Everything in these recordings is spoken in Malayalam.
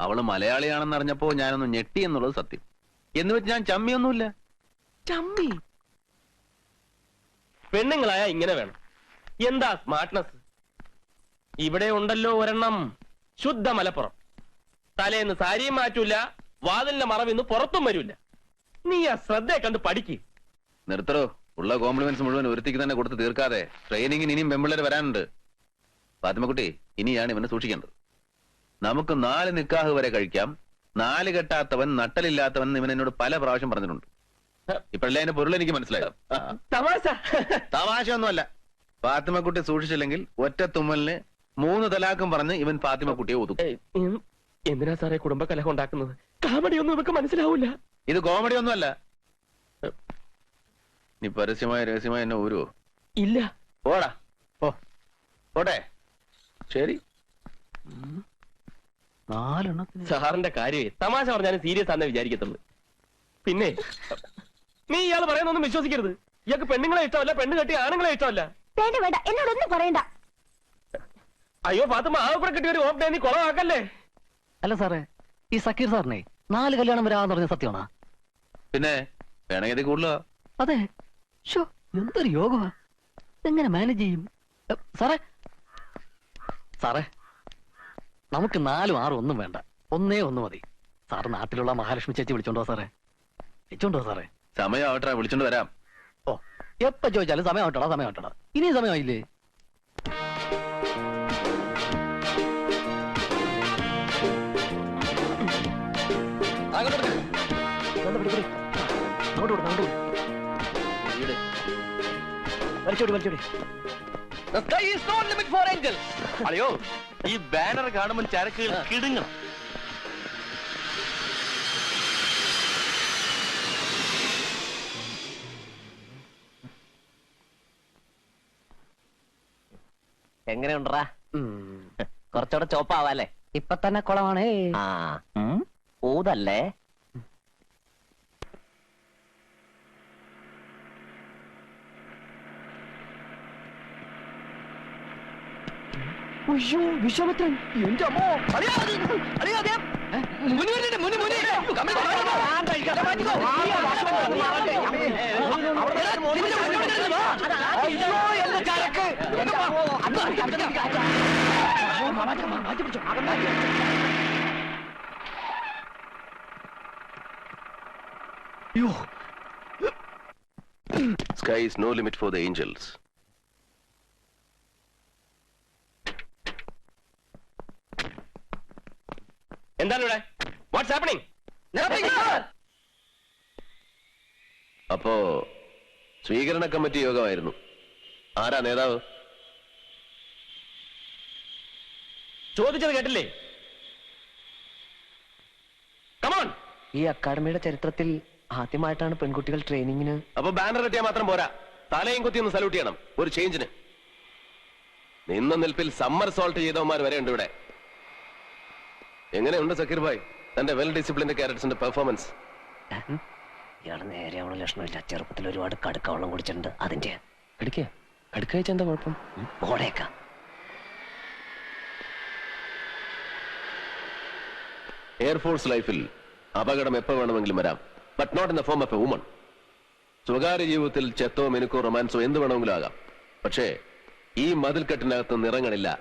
അവൾ മലയാളിയാണെന്ന് അറിഞ്ഞപ്പോ ഞാനൊന്ന് ഞെട്ടി എന്നുള്ളത് സത്യം. എന്ന് വെച്ച് ഞാൻ ചമ്മിയൊന്നുമില്ല. ചമ്മി? പെണ്ണുങ്ങളായ ഇങ്ങനെ വേണം. എന്താ സ്മാർട്ട്നെസ് ഇവിടെ ഉണ്ടല്ലോ ഒരെണ്ണം ശുദ്ധ മലപ്പുറം. തലേന്ന് സാരിയും മാറ്റൂല വാതിലിന്റെ മറവിന്ന് പുറത്തും വരൂല. നീ ആ ശ്രദ്ധയെ കണ്ട് പഠിക്ക്. നിർത്തറോ ഉള്ള കോംപ്ലിമെന്റ്സ് മുഴുവൻ ഒരുത്തിക്ക് തന്നെ കൊടുത്ത് തീർക്കാതെ. ട്രെയിനിങ്ങിന് ഇനിയും പെമ്പിള്ളേർ വരാനുണ്ട്. ഫാത്തിമക്കുട്ടി ഇനിയാണ് ഇവനെ സൂക്ഷിക്കേണ്ടത്. നമുക്ക് നാല് നിക്കാഹ് വരെ കഴിക്കാം. നാല് കെട്ടാത്തവൻ നട്ടലില്ലാത്തവൻ ഇവൻ എന്നോട് പല പ്രാവശ്യം പറഞ്ഞിട്ടുണ്ട്. ഇപ്പോഴല്ലേ അതിന്റെ പൊരുൾ എനിക്ക് മനസ്സിലായത്? തമാശ തമാശ. ഒന്നുമല്ല ഫാത്തിമക്കുട്ടി സൂക്ഷിച്ചില്ലെങ്കിൽ ഒറ്റ തുമ്മലിന് മൂന്ന് തലാക്കും പറഞ്ഞ് ഇവൻ ഫാത്തിമക്കുട്ടിയെ ഒതുക്കും. എന്തിനാ സാറേ കുടുംബ കലഹം ഉണ്ടാക്കുന്നത്? കാമഡി ഒന്നും ഇവർക്ക് മനസ്സിലാവൂല. ഇത് കോമഡി ഒന്നുമല്ല നീ പരസ്യമായ രഹസ്യമായ എന്നെ ഊരുവോ? ഇല്ല. പോടാ. ഓ പോട്ടെ. ശരി. നാലെണ്ണത്തിന് സാറിന്റെ കാര്യമേ തമാശ പറഞ്ഞാലും സീരിയസ് ആണെന്ന് വിചാരിക്കത്തുള്ളൂ. പിന്നെ നീ ഇയാൾ പറയുന്നൊന്നും വിശ്വസിക്കരുത്. ഇയാൾക്ക് പെണ്ണുങ്ങളെ ഇഷ്ടമല്ല പെണ്ണ് കെട്ടി ആണുങ്ങളെ ഇഷ്ടമല്ല. വേണ്ട വേണ്ട എന്നോടൊന്നും പറയണ്ട. അയ്യോ ഫാത്തിമ ആ കൂടെ കിട്ടിയ ഒരു ഓപ്ഡേ നീ കുളമാക്കല്ലേ അല്ല സാറേ ഈ സക്കീർ സാറിനെ നാല് കല്യാണം വരാന്ന് പറഞ്ഞ സത്യമാണോ? പിന്നെ വേണമെങ്കിൽ കൂടുതലോ. അതെ. ഷോ എന്തൊരു യോഗമാ. എങ്ങനെ മാനേജ് ചെയ്യും? സാറേ. സാറേ നമുക്ക് നാലും ആറും ഒന്നും വേണ്ട. ഒന്നേ ഒന്ന് മതി. സാറ് നാട്ടിലുള്ള മഹാലക്ഷ്മി ചേച്ചി വിളിച്ചോണ്ടോ സാറേ? വിളിച്ചോണ്ടോ സാറേ? സമയം ആവട്ടെ വിളിച്ചോണ്ട് വരാം. ഓ എപ്പ ചോദിച്ചാലും സമയം ആവട്ടടാ സമയം ആവട്ടടാ ഇനിയും സമയമായില്ലേ? അങ്ങോട്ട്. അങ്ങോട്ട്. വലിച്ചോടി വലിച്ചോടി. The sky is no limit for angels. അയ്യോ ഈ ബാനർ കാണുമ്പോൾ ചരക്കുകൾ കിടുങ്ങണം എങ്ങനെയുണ്ടറാ ഉം. കുറച്ചുകൂടെ ചോപ്പാവാല്ലേ ഇപ്പൊ തന്നെ കുളമാണ്. ആ. ഊതല്ലേ? അയ്യോ വിശ്വാമിത്രൻ എന്റെ അമ്മോ അളിയാ, അത്, നോ ലിമിറ്റ് ഫോർ ദ വരുന്നുണ്ട്, മുനി, മുനി. അയ്യോ, കമ്മി, കമ്മി, കമ്മി. ദേ, മാറ്റിക്കോ. എടാ, ഇതിന്റെ മുന്നിൽ വരുന്നത് വാ. അയ്യോ, എന്റെ ചരക്ക്. എന്റെ അമ്മോ, അത്, അത്, അത്, അത്. മാറ്റി, മാറ്റി പിടിച്ചോ. മാറ്റി പിടിച്ചോ. അയ്യോ sky is no limit for the angels എന്താണ് ഇവിടെ വാട്ട്സ് ഹാപ്പനിങ് അപ്പോ സ്വീകരണ കമ്മിറ്റി യോഗമായിരുന്നു. ആരാ നേതാവ്? ചോദിച്ചത് കേട്ടില്ലേ? കമോൺ ഈ അക്കാഡമിയുടെ ചരിത്രത്തിൽ ആദ്യമായിട്ടാണ് പെൺകുട്ടികൾ ട്രെയിനിങ്ങിന് അപ്പൊ ബാനർ കിട്ടിയാൽ മാത്രം പോരാ. തലയും കുത്തി ഒന്ന് സല്യൂട്ട് ചെയ്യണം. ഒരു ചേഞ്ചിന് നിന്ന നിൽപ്പിൽ സമ്മർ സോൾട്ട് ചെയ്തവന്മാർ വരെ ഉണ്ട് ഇവിടെ. എങ്ങനെയുണ്ട് സക്കീർ ഭായ് തന്റെ വെൽ ഡിസിപ്ലിൻഡ് ക്യാരറ്റ്സിന്റെ പെർഫോമൻസ് ഇയാൾ നേരെയാവണ ലക്ഷണമില്ല. ചെറുപ്പത്തിൽ ഒരുപാട് കടുക്ക വെള്ളം കുടിച്ചിട്ടുണ്ട്. അതിന്റെ കടുക്ക? കടുക്ക വെച്ചാൽ എന്താ കുഴപ്പം? ഓടേക്ക. എയർഫോഴ്സ് ലൈഫിൽ അപകടം എപ്പോൾ വേണമെങ്കിലും വരാം. But not in the form of a woman സ്വകാര്യ ജീവിതത്തിൽ ചെത്തോ മിനുക്കോ റൊമാൻസോ എന്ത് വേണമെങ്കിലും ആകാം. പക്ഷേ ഈ മതിൽക്കെട്ടിനകത്ത് നിറങ്ങളില്ല.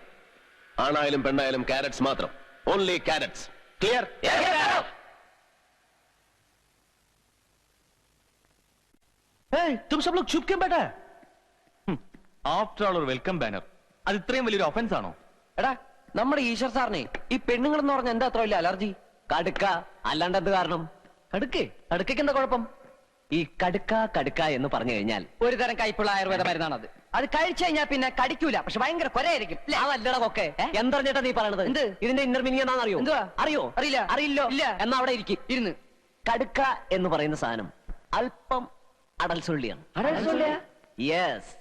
ആണായാലും പെണ്ണായാലും ക്യാരറ്റ്സ് മാത്രം. ഓൺലി കാരറ്റ്സ് ക്ലിയർ തും സബ് ലോഗ് ചുപ്കം ബേട്ടാ ആഫ്റ്റർ ഓൾ ഒരു വെൽക്കം ബാനർ അത് ഇത്രയും വലിയൊരു ഒഫൻസ് ആണോ? എടാ നമ്മുടെ ഈശ്വർ സാറിനെ ഈ പെണ്ണുങ്ങൾ എന്ന് പറഞ്ഞ എന്താ അത്ര വലിയ അലർജി? കടുക്ക അല്ലാണ്ട് എന്ത് കാരണം. കടുക്കേ? കടുക്കയ്ക്ക് എന്താ കുഴപ്പം? ഈ കടുക്ക കടുക്ക എന്ന് പറഞ്ഞു കഴിഞ്ഞാൽ ഒരു തരം കൈപ്പുള്ള ആയുർവേദ മരുന്നാണത്. അത് കഴിച്ചു കഴിഞ്ഞാൽ പിന്നെ കടിക്കൂല. പക്ഷെ ഭയങ്കര കൊരയായിരിക്കും ല്ലേ? അതല്ലട കൊക്കെ. എന്തറിഞ്ഞിട്ടാ നീ പറയണത്? എന്ത്? ഇതിന്റെ ഇന്നർ മീനിങ് എന്താണെന്ന് അറിയോ എന്തുവാ? അറിയോ? അറിയില്ല. അറിയില്ലോ? ഇല്ല. എന്നാ അവിടെ ഇരിക്കും. ഇരുന്ന്. കടുക്ക എന്ന് പറയുന്ന സാധനം അല്പം അടൽസുള്ളിയാണ് അടൽസുള്ളിയാ? യെസ്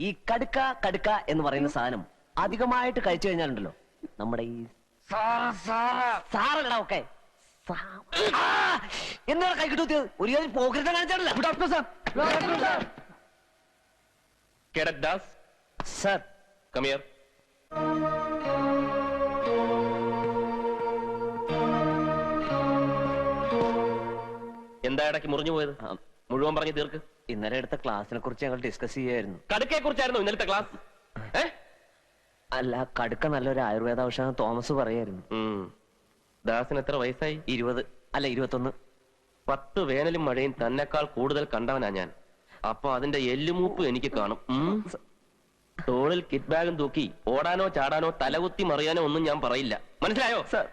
ഈ കടുക്ക കടുക്ക എന്ന് പറയുന്ന സാധനം അധികമായിട്ട് കഴിച്ചു കഴിഞ്ഞാലുണ്ടല്ലോ. നമ്മുടെ ഈ സാറല്ലടാ ഒക്കെ എന്താണ് കൈ കിട്ടൂത്തിയത് ഒരു കാര്യം പോകരുത് കാണിച്ചാണല്ലോ doctor sir. Cadet Das sir come here. എന്താ ഇടയ്ക്ക് മുറിഞ്ഞു പോയത്? മുഴുവൻ പറഞ്ഞു തീർക്ക്. ഇന്നലെ എടുത്ത ക്ലാസ്സിനെ കുറിച്ച് ഞങ്ങൾ ഡിസ്കസ് ചെയ്യായിരുന്നു. കടുക്കയെ കുറിച്ചായിരുന്നു ഇന്നലത്തെ ക്ലാസ്? അല്ല കടുക്ക നല്ലൊരു ആയുർവേദ ഔഷധം തോമസ് പറയായിരുന്നു ദാസിന് എത്ര വയസ്സായി? ഇരുപത്. അല്ല ഇരുപത്തൊന്ന്. പത്ത് വേനലും മഴയും തന്നെക്കാൾ കൂടുതൽ കണ്ടവനാ ഞാൻ. അപ്പൊ അതിന്റെ എല്ലുമൂപ്പ് എനിക്ക് കാണും. ഉം. തോളിൽ കിറ്റ് ബാഗും തൂക്കി ഓടാനോ ചാടാനോ തലകുത്തി മറിയാനോ ഒന്നും ഞാൻ പറയില്ല. മനസ്സിലായോ? സർ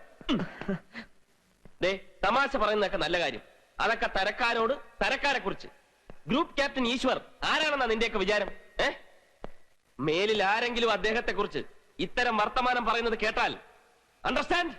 ദേ തമാശ പറയുന്നതൊക്കെ നല്ല കാര്യം. അതൊക്കെ തരക്കാരോട് തരക്കാരെ കുറിച്ച് ഗ്രൂപ്പ് ക്യാപ്റ്റൻ ഈശ്വർ ആരാണെന്നാ നിന്റെയൊക്കെ വിചാരം? ഏ? മേലിൽ ആരെങ്കിലും അദ്ദേഹത്തെ കുറിച്ച് ഇത്തരം വർത്തമാനം പറയുന്നത് കേട്ടാൽ. Understand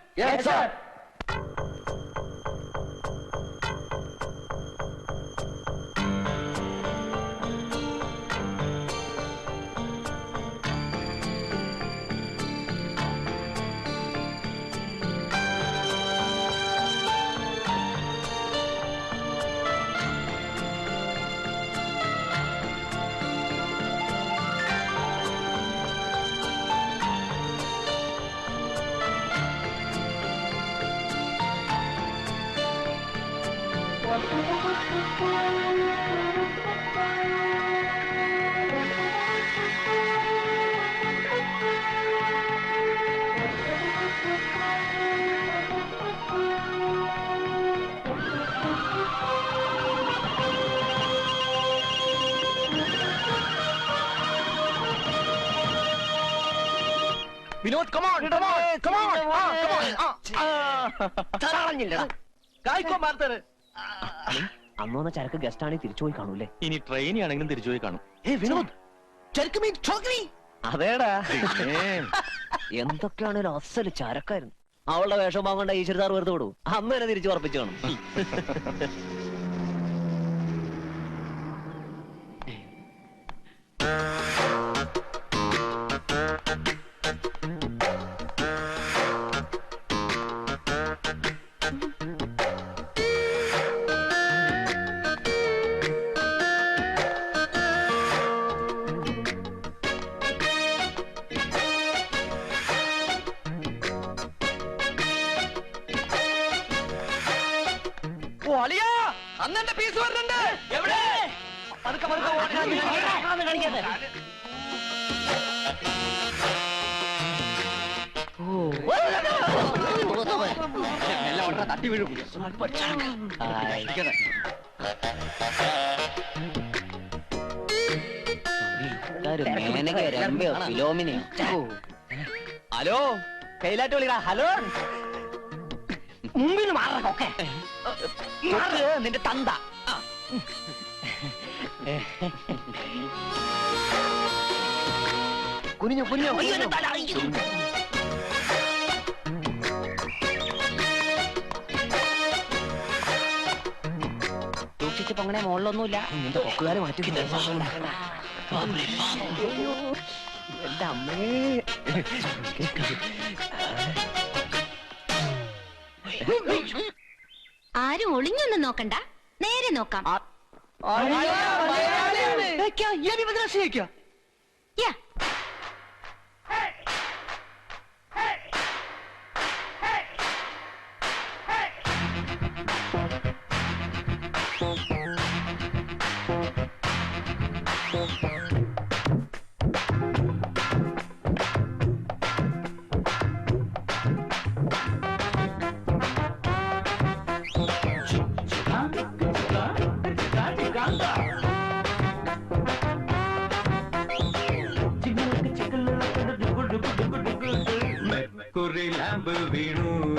Vinod come on come on come on കായ്ക്കോ മാർത്തർ അന്ന് വന്ന ചരക്ക് ഗസ്റ്റ് ആണെങ്കിൽ തിരിച്ചു പോയി കാണൂലെ ഇനി ട്രെയിനി ആണെങ്കിലും തിരിച്ചു പോയി കാണും. ഏ വിനോദ് ചരക്ക് മീൻ ചോക്രി അതേടാ. എന്തൊക്കെയാണേലും അസൽ ചരക്കായിരുന്നു. അവളുടെ വേഷം വാങ്ങേണ്ട ഈശ്വരതാർ വെറുതെ വിടൂ. അമ്മേനെ തിരിച്ചു ഉറപ്പിച്ചു കാണും. ഹലോ കയ്യിലായിട്ട് വിളിക്കാ ഹലോ മുമ്പിൽ മാറൊക്കെ നിന്റെ തന്ത കുനിഞ്ഞു കുഞ്ഞു പൊങ്ങനെ മുകളിലൊന്നുമില്ല. നിന്റെ പൊക്കുകാരെ മാറ്റി എന്റെ അമ്മേ. ആരും ഒളിഞ്ഞൊന്നും നോക്കണ്ട. നേരെ നോക്കാം. വീണു അയ്യോ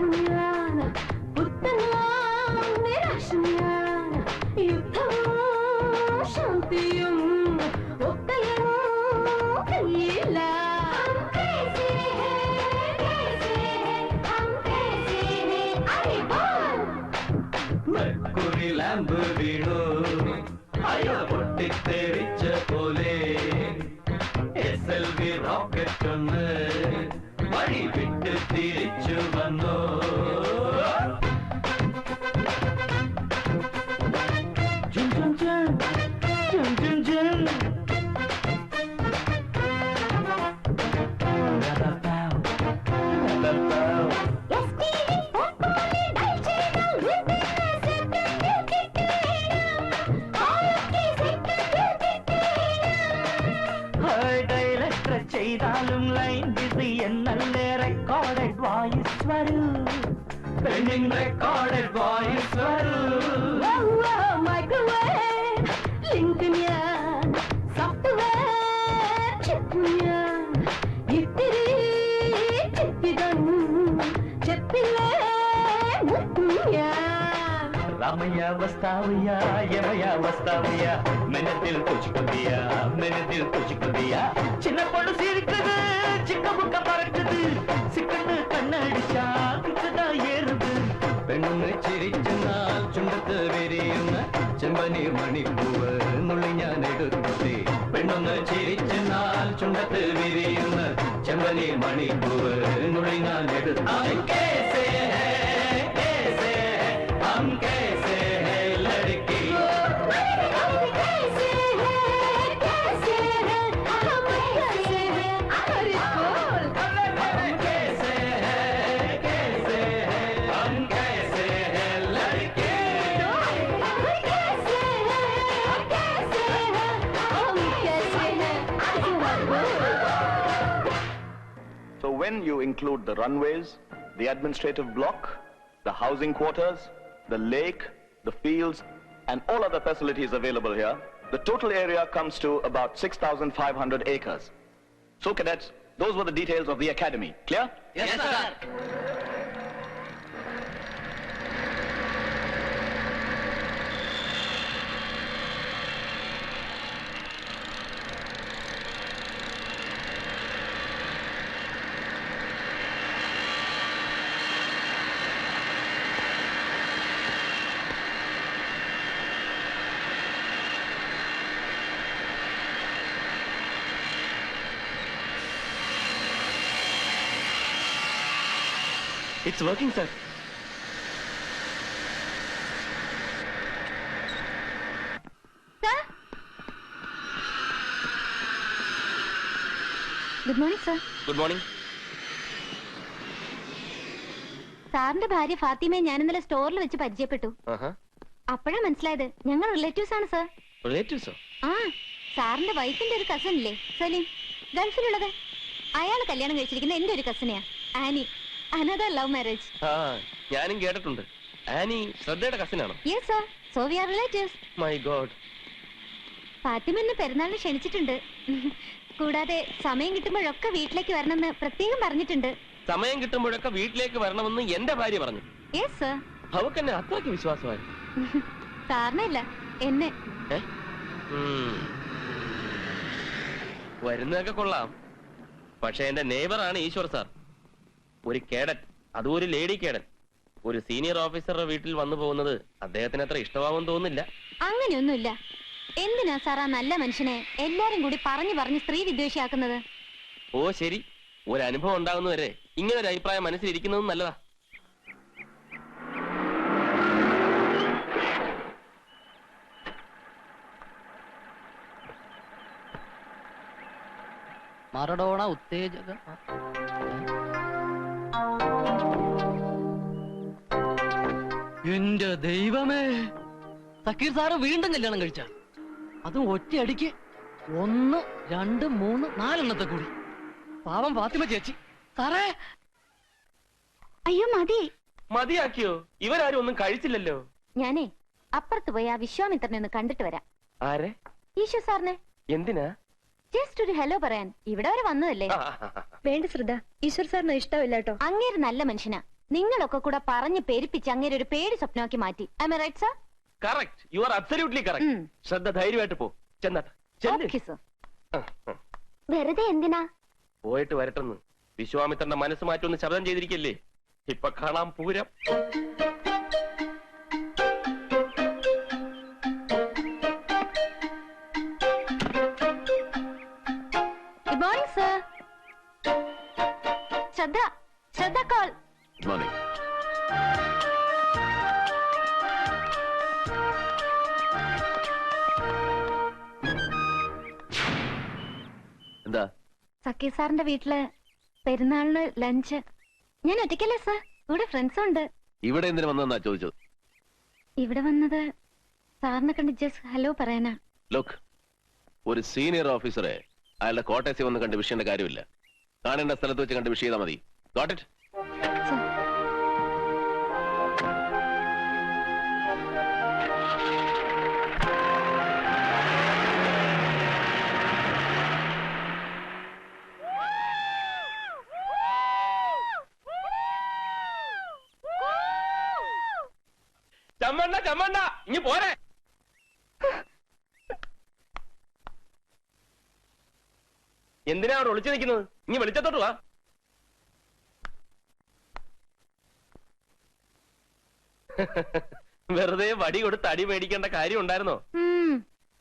Yeah. ചെയ്താലും ലൈൻ ബിസി എന്നല്ലേ റെക്കോർഡഡ് വോയിസ് വരൂ പെണ്ണിൻ റെക്കോർഡഡ് വസ്താവയ്യ യമയ വസ്താവയ്യ മെനത്തിൽ കുച്ചിക്കുതിയ മെനത്തിൽ കുച്ചിക്കുതിയ ചിന്ന പൊണ്ണു சிரிக்குது சின்ன முக்க பறக்குது சிக்கன்னு கண்ணடிச்சா கிட்டதா ஏறுது പെണ്ണ് ചിരിച്ചെന്നാൽ ചുണ്ടത്ത് വിരിയുന്ന ചെമ്പനീർ മണിപ്പൂവ് നുള്ളി ഞാൻ എടുത്തി പെണ്ണൊന്ന് ചിരിച്ചെന്നാൽ ചുണ്ടത്ത് വിരിയുന്ന ചെമ്പനീർ മണിപ്പൂവ് നുള്ളി ഞാൻ എടുത്തേ when you include the runways, the administrative block, the housing quarters, the lake, the fields, and all other facilities available here, the total area comes to about 6,500 acres. So cadets, those were the details of the academy. Clear? It's working sir good morning sir good morning സാറിന്റെ ഭാര്യ ഫാത്തിമയെ ഞാൻ ഇന്നലെ സ്റ്റോറിൽ വെച്ച് പരിചയപ്പെട്ടു. അപ്പോഴാ മനസ്സിലായത്. ഞങ്ങൾ റിലേറ്റീവ്സ് ആണ് സർ റിലേറ്റീവ്സോ ആ സാറിന്റെ വൈഫിന്റെ ഒരു കസൻ ഇല്ലേ സലീം? ഗൾഫിലുള്ളത്. അയാൾ കല്യാണം കഴിച്ചിരിക്കുന്ന എന്റെ ഒരു കസനെയാ ആനി. Another love marriage. ആ ഞാനും കേട്ടിട്ടുണ്ട്. ആനി ശ്രദ്ധയുടെ കസിനാണോ? Yes sir so we are relatives. My God Fatima എന്നെ പെരുന്നാളിന് ക്ഷണിച്ചിട്ടുണ്ട്. കൂടാതെ സമയം കിട്ടുമ്പോഴൊക്കെ വീട്ടിലേക്ക് വരണമെന്ന് പ്രത്യേകം പറഞ്ഞിട്ടുണ്ട്. സമയം കിട്ടുമ്പോഴൊക്കെ വീട്ടിലേക്ക് വരണമെന്ന് എന്റെ ഭാര്യ പറഞ്ഞു. യെസ് സർ അവക്ക് എന്നെ അത്രയ്ക്ക് വിശ്വാസമായി സാറിനല്ല എന്നെ. ഏ? ഉം. വരുന്നതൊക്കെ കൊള്ളാം. പക്ഷെ എന്റെ നെയ്ബറാണ് ഈശ്വർ സാർ. ഒരു കേഡറ്റ്. അതും ഒരു ലേഡി കേഡറ്റ്. ഒരു സീനിയർ ഓഫീസറുടെ വീട്ടിൽ വന്നു പോകുന്നത് അദ്ദേഹത്തിന് അത്ര ഇഷ്ടമാവും തോന്നുന്നില്ല. അങ്ങനെയൊന്നുമില്ല. എന്തിനാ സാർ ആ നല്ല മനുഷ്യനെ എല്ലാരും കൂടി പറഞ്ഞു പറഞ്ഞു സ്ത്രീ വിദ്വേഷിയാക്കുന്നത്? ഓ ശരി. ഒരു അനുഭവം ഉണ്ടാകുന്നവരെ ഇങ്ങനെ ഒരു അഭിപ്രായം മനസ്സിലിരിക്കുന്നതും നല്ലതാ. മറഡോണ ഉത്തേജക എന്റെ ദൈവമേ. സക്കീർ സാറ് വീണ്ടും കല്യാണം കഴിച്ച. അതും ഒറ്റയടിക്ക് ഒന്ന് രണ്ട് മൂന്ന് നാലെണ്ണത്തെ കൂടി. പാവം ഫാത്തിമ ചേച്ചി. സാറേ. അയ്യോ മതി. മതിയാക്കിയോ? ഇവരാരും ഒന്നും കഴിച്ചില്ലല്ലോ. ഞാനേ അപ്പുറത്ത് പോയി ആ വിശ്വാമിത്രനെ ഒന്ന് കണ്ടിട്ട് വരാം. ആരെ? ഈശോ സാറിനെ. എന്തിനാ? ജസ്റ്റ് ഒരു ഹലോ പറയാൻ. ഇവിടെ വരെ വന്നതല്ലേ. വേണ്ട ശ്രദ്ധ ഈശ്വർ സാറിന് ഇഷ്ടമില്ല കേട്ടോ അങ്ങേര് നല്ല മനുഷ്യനാ. നിങ്ങളൊക്കെ കൂടെ പറഞ്ഞ് പെരുപ്പിച്ച് അങ്ങനെ ഒരു പേര് സ്വപ്നമാക്കി മാറ്റി. I right sir correct you are absolutely correct hmm. Shraddha ധൈര്യമായിട്ട് പോ. ചെന്നാട്ടെ ചെല്ല് ഓക്കെ സർ. വെറുതെ എന്തിനാ? പോയിട്ട് വരട്ടെന്ന്. വിശ്വാമിത്രന്റെ മനസ്സ് മാറ്റൊന്ന് ശബ്ദം ചെയ്തിരിക്കല്ലേ? ഇപ്പൊ കാണാം പൂരം. സക്കീർ സാറിന്റെ വീട്ടിൽ പെരുന്നാളിന് ലഞ്ച് ഞാൻ ഒറ്റയ്ക്കല്ലേ സാർ ഇവിടെ ഫ്രണ്ട്സും ഉണ്ട്. ഇവിടെ എന്തിനു വന്നെന്നാ ചോദിച്ചത്? ഇവിടെ വന്നത് സാറിനെ കണ്ട് ജസ്റ്റ് ഹലോ പറയാനാ. ലുക്ക് ഒരു സീനിയർ ഓഫീസറെ അയാളുടെ കോട്ടയത്തിൽ വന്ന് കണ്ട് വിഷയന്റെ കാര്യമില്ല. കാണേണ്ട സ്ഥലത്ത് വെച്ച് കണ്ട് വിഷയം ചെയ്താൽ മതി. ഗോട്ട് ഇറ്റ് എന്തിനാ അവിടെ ഒളിച്ചു നിൽക്കുന്നത്? ഇനി വെളിച്ചത്തോട്ട് വാ. വെറുതെ വടി കൊടുത്ത് അടി മേടിക്കേണ്ട കാര്യം ഉണ്ടായിരുന്നോ?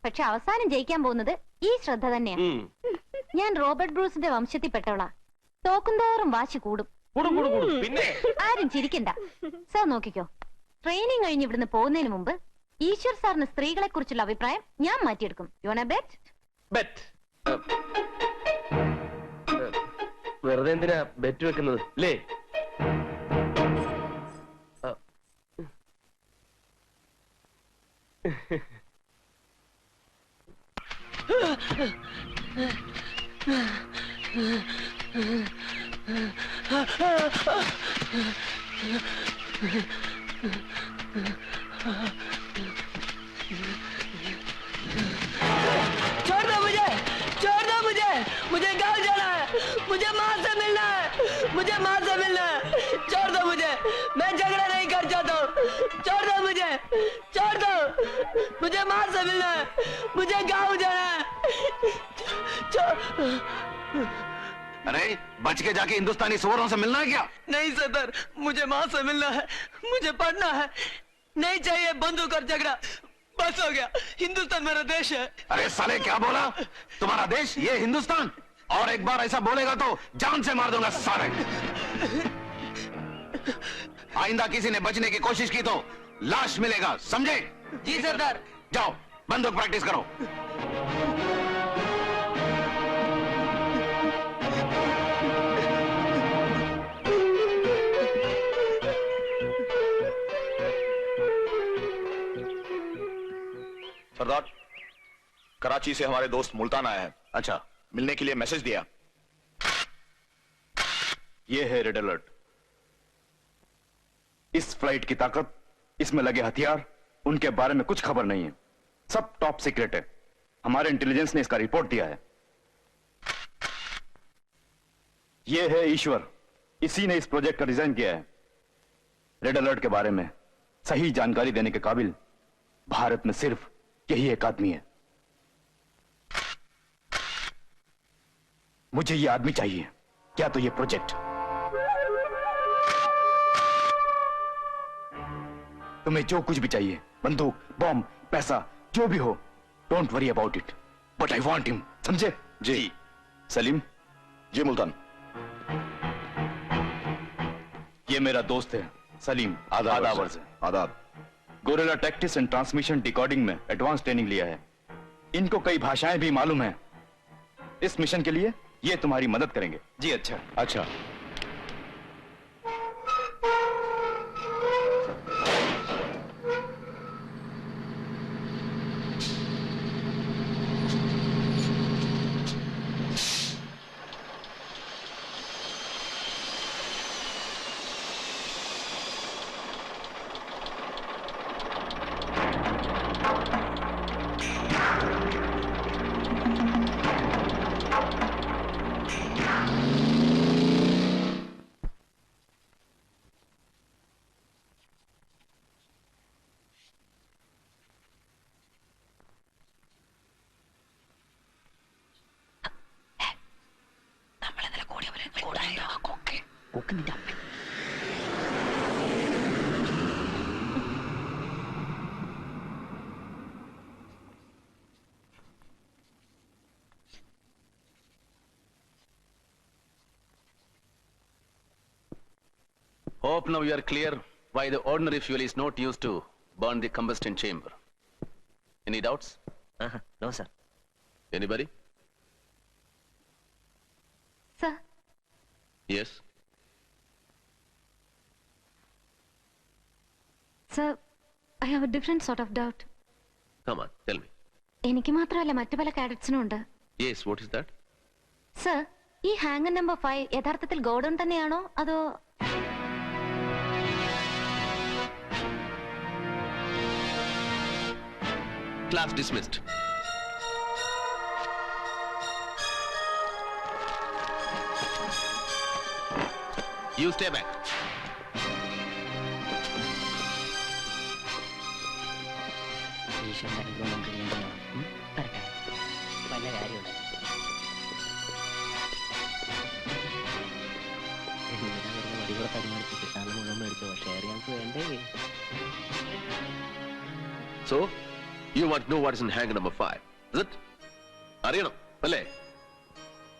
പക്ഷെ അവസാനം ജയിക്കാൻ പോകുന്നത് ഈ ശ്രദ്ധ തന്നെയാ. ഞാൻ റോബർട്ട് ബ്രൂസിന്റെ വംശത്തിൽപ്പെട്ടവളാ. തോക്കുംതോറും വാശി കൂടും. പിന്നെ? ആരും ചിരിക്കണ്ട. സാർ നോക്കിക്കോ. ട്രെയിനിങ് കഴിഞ്ഞ് ഇവിടുന്ന് പോകുന്നതിന് മുമ്പ് ഈശ്വർ സാറിന് സ്ത്രീകളെ കുറിച്ചുള്ള അഭിപ്രായം ഞാൻ മാറ്റിയെടുക്കും. യോണ ബെറ്റ് ബെറ്റ് വെറുതെ എന്തിനാ ബെറ്റ് വെക്കുന്നത്? അല്ലേ छोड़ मुझे माँ से मिलना है। मुझे माँ से मिलना है। छोड़ दो मुझे। मैं झगड़ा नहीं कर चाहता हूँ। छोड़ दो मुझे। छोड़ दो। मुझे माँ से मिलना है। मुझे गाँव जाना है। अरे बच के जाके हिंदुस्तानी सुवरों से मिलना है क्या? नहीं सदर मुझे माँ से मिलना है। मुझे पढ़ना है। नहीं चाहिए बंदूक और झगड़ा। बस हो गया। हिंदुस्तान मेरा देश है। अरे साले क्या बोला? तुम्हारा देश ये हिंदुस्तान? और एक बार ऐसा बोलेगा तो जान से मार दूँगा सारे। आइंदा किसी ने बचने की कोशिश की तो लाश मिलेगा समझे? जी सरदार। जाओ बंदूक प्रैक्टिस करो। सरदार कराची से हमारे दोस्त मुल्तान आए हैं। अच्छा। मिलने के लिए मैसेज दिया। ये है रेड अलर्ट। इस फ़्लाइट की ताकत, इसमें लगे हथियार, उनके बारे में कुछ खबर नहीं है। सब टॉप सीक्रेट है। हमारे इंटेलिजेंस ने इसका रिपोर्ट दिया है। यह है ईश्वर। इसी ने इस प्रोजेक्ट का डिज़ाइन किया है। रेड अलर्ट के बारे में सही जानकारी देने के काबिल भारत में सिर्फ़ यही एक आदमी है। मुझे ये आदमी चाहिए। क्या तो ये प्रोजेक्ट? तुम्हें जो कुछ भी चाहिए बंदूक बॉम्ब पैसा जो भी हो don't worry about it but I want him समझे? जी। सलीम? जी मुल्तान। ये मेरा दोस्त है सलीम आदाब है। आदाब guerrilla tactics and transmission decoding में एडवांस ट्रेनिंग लिया है। इनको कई भाषाएँ भी मालूम है। इस मिशन के लिए ये तुम्हारी मदद करेंगे। जी अच्छा। अच्छा। Hope now you are clear why the ordinary fuel is not used to burn the combustion chamber. Any doubts? Uh -huh. No, sir. Anybody? Sir? Yes? Sir, I have a different sort of doubt. Come on, tell me. എനിക്ക് മാത്രമല്ല മറ്റു പല കാഡറ്റ്സിനും ഉണ്ട് Yes, what is that? Sir ഈ ഹാങ്ങർ നമ്പർ ഫൈവ് യഥാർത്ഥത്തിൽ ഗോഡൗൺ തന്നെയാണോ അതോ Class dismissed. You stay back. ഈശ്വരന്റെ അനുഗ്രഹം നമുക്ക് ഉം? വരട്ടെ വല്ല കാര്യമുണ്ട് വടികൂടെ തടിമടിച്ച് കിട്ടാതെ മുഴുവൻ മേടിച്ചോ ഷെയർ ഞങ്ങൾക്ക് വേണ്ടേ So, you want to know what is in hanger number five, is it? അറിയണം അല്ലേ?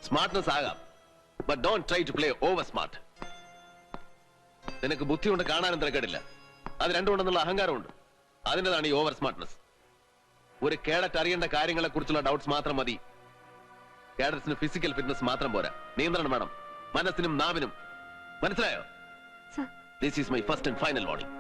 സ്മാർട്ട്നെസ് ആകാം but don't try to play over smart നിനക്ക് ബുദ്ധി കൊണ്ട് കാണാനും തിരക്കേടില്ല. അത് രണ്ടുകൊണ്ടെന്നുള്ള അഹങ്കാരമുണ്ട്. അതിന്റെതാണ് ഈ ഓവർ സ്മാർട്ട്നെസ് ഒരു കേഡറ്റ് അറിയേണ്ട കാര്യങ്ങളെ കുറിച്ചുള്ള ഡൗട്ട്സ് മാത്രം മതി. കേഡറ്റ്സിന് ഫിസിക്കൽ ഫിറ്റ്നസ് മാത്രം പോരാ. നിയന്ത്രണം വേണം. മനസ്സിനും നാവിനും. മനസ്സിലായോ? Sir. This is my first and final warning